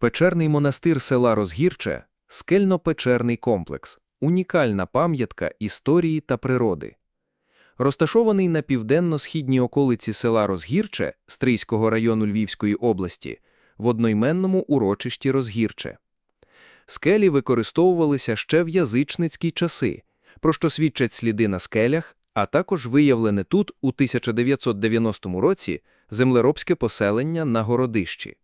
Печерний монастир села Розгірче – скельно-печерний комплекс, унікальна пам'ятка історії та природи. Розташований на південно-східній околиці села Розгірче Стрийського району Львівської області, в одноіменному урочищі Розгірче. Скелі використовувалися ще в язичницькі часи, про що свідчать сліди на скелях, а також виявлене тут у 1990 році землеробське поселення на Городищі.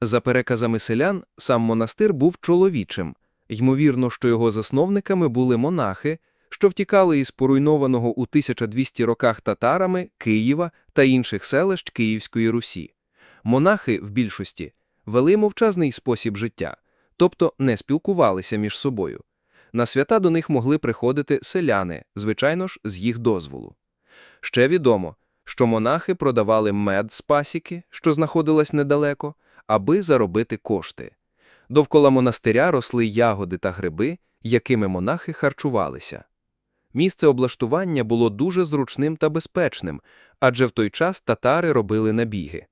За переказами селян, сам монастир був чоловічим. Ймовірно, що його засновниками були монахи, що втікали із поруйнованого у 1200 роках татарами Києва та інших селищ Київської Русі. Монахи, в більшості, вели мовчазний спосіб життя, тобто не спілкувалися між собою. На свята до них могли приходити селяни, звичайно ж, з їх дозволу. Ще відомо, що монахи продавали мед з пасіки, що знаходилась недалеко, аби заробити кошти. Довкола монастиря росли ягоди та гриби, якими монахи харчувалися. Місце облаштування було дуже зручним та безпечним, адже в той час татари робили набіги.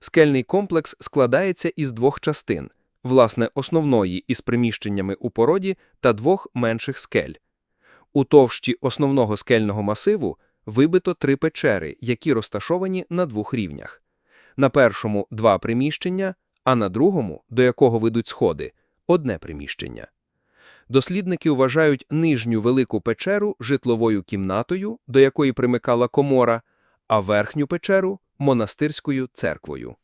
Скельний комплекс складається із двох частин, власне, основної із приміщеннями у породі та двох менших скель. У товщі основного скельного масиву вибито три печери, які розташовані на двох рівнях. На першому – два приміщення, а на другому, до якого ведуть сходи, одне приміщення. Дослідники вважають нижню велику печеру житловою кімнатою, до якої примикала комора, а верхню печеру – монастирською церквою.